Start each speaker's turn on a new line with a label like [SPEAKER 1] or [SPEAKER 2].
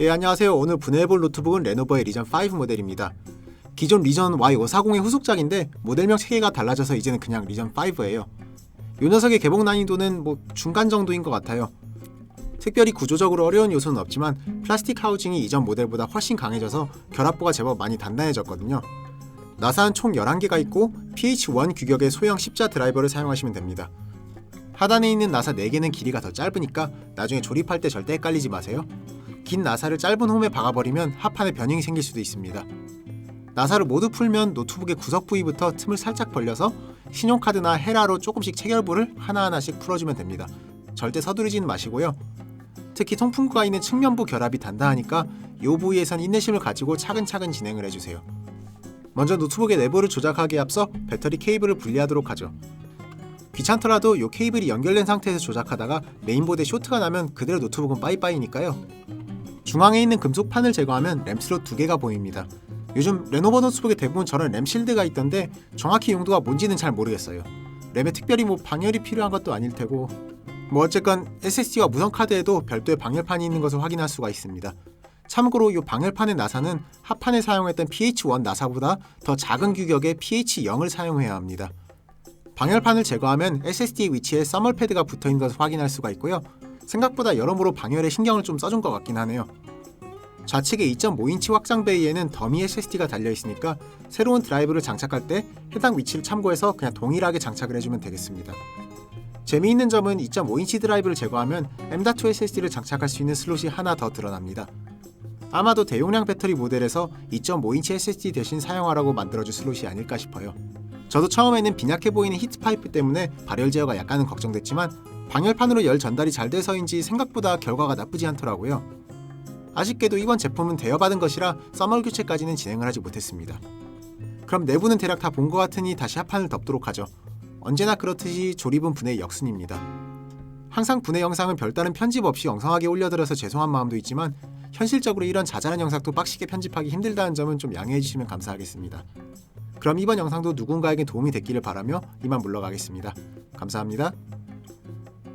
[SPEAKER 1] 예, 안녕하세요. 오늘 분해해볼 노트북은 레노버의 리전 5 모델입니다. 기존 리전 Y540의 후속작인데 모델명 체계가 달라져서 이제는 그냥 리전 5예요. 요 녀석의 개봉 난이도는 뭐 중간 정도인 것 같아요. 특별히 구조적으로 어려운 요소는 없지만 플라스틱 하우징이 이전 모델보다 훨씬 강해져서 결합부가 제법 많이 단단해졌거든요. 나사는 총 11개가 있고 PH1 규격의 소형 십자 드라이버를 사용하시면 됩니다. 하단에 있는 나사 4개는 길이가 더 짧으니까 나중에 조립할 때 절대 헷갈리지 마세요. 긴 나사를 짧은 홈에 박아버리면 합판에 변형이 생길 수도 있습니다. 나사를 모두 풀면 노트북의 구석 부위부터 틈을 살짝 벌려서 신용카드나 헤라로 조금씩 체결부를 하나하나씩 풀어주면 됩니다. 절대 서두르지는 마시고요. 특히 통풍구가 있는 측면부 결합이 단단하니까 이 부위에선 인내심을 가지고 차근차근 진행을 해주세요. 먼저 노트북의 내부를 조작하기에 앞서 배터리 케이블을 분리하도록 하죠. 귀찮더라도 이 케이블이 연결된 상태에서 조작하다가 메인보드에 쇼트가 나면 그대로 노트북은 빠이빠이니까요. 중앙에 있는 금속판을 제거하면 램 슬롯 두 개가 보입니다. 요즘 레노버 노트북에 대부분 저런 램 실드가 있던데 정확히 용도가 뭔지는 잘 모르겠어요. 램에 특별히 뭐 방열이 필요한 것도 아닐 테고 뭐 어쨌건 SSD와 무선 카드에도 별도의 방열판이 있는 것을 확인할 수가 있습니다. 참고로 이 방열판의 나사는 합판에 사용했던 PH1 나사보다 더 작은 규격의 PH0을 사용해야 합니다. 방열판을 제거하면 SSD 위치에 써멀 패드가 붙어 있는 것을 확인할 수가 있고요. 생각보다 여러모로 방열에 신경을 좀 써준 것 같긴 하네요. 좌측에 2.5인치 확장 베이에는 더미 SSD가 달려 있으니까 새로운 드라이브를 장착할 때 해당 위치를 참고해서 그냥 동일하게 장착을 해주면 되겠습니다. 재미있는 점은 2.5인치 드라이브를 제거하면 M.2 SSD를 장착할 수 있는 슬롯이 하나 더 드러납니다. 아마도 대용량 배터리 모델에서 2.5인치 SSD 대신 사용하라고 만들어준 슬롯이 아닐까 싶어요. 저도 처음에는 빈약해 보이는 히트 파이프 때문에 발열 제어가 약간은 걱정됐지만 방열판으로 열 전달이 잘 돼서인지 생각보다 결과가 나쁘지 않더라고요. 아쉽게도 이번 제품은 대여받은 것이라 써멀 교체까지는 진행을 하지 못했습니다. 그럼 내부는 대략 다 본 것 같으니 다시 합판을 덮도록 하죠. 언제나 그렇듯이 조립은 분해의 역순입니다. 항상 분해 영상은 별다른 편집 없이 엉성하게 올려드려서 죄송한 마음도 있지만 현실적으로 이런 자잘한 영상도 빡시게 편집하기 힘들다는 점은 좀 양해해 주시면 감사하겠습니다. 그럼 이번 영상도 누군가에게 도움이 됐기를 바라며 이만 물러가겠습니다. 감사합니다.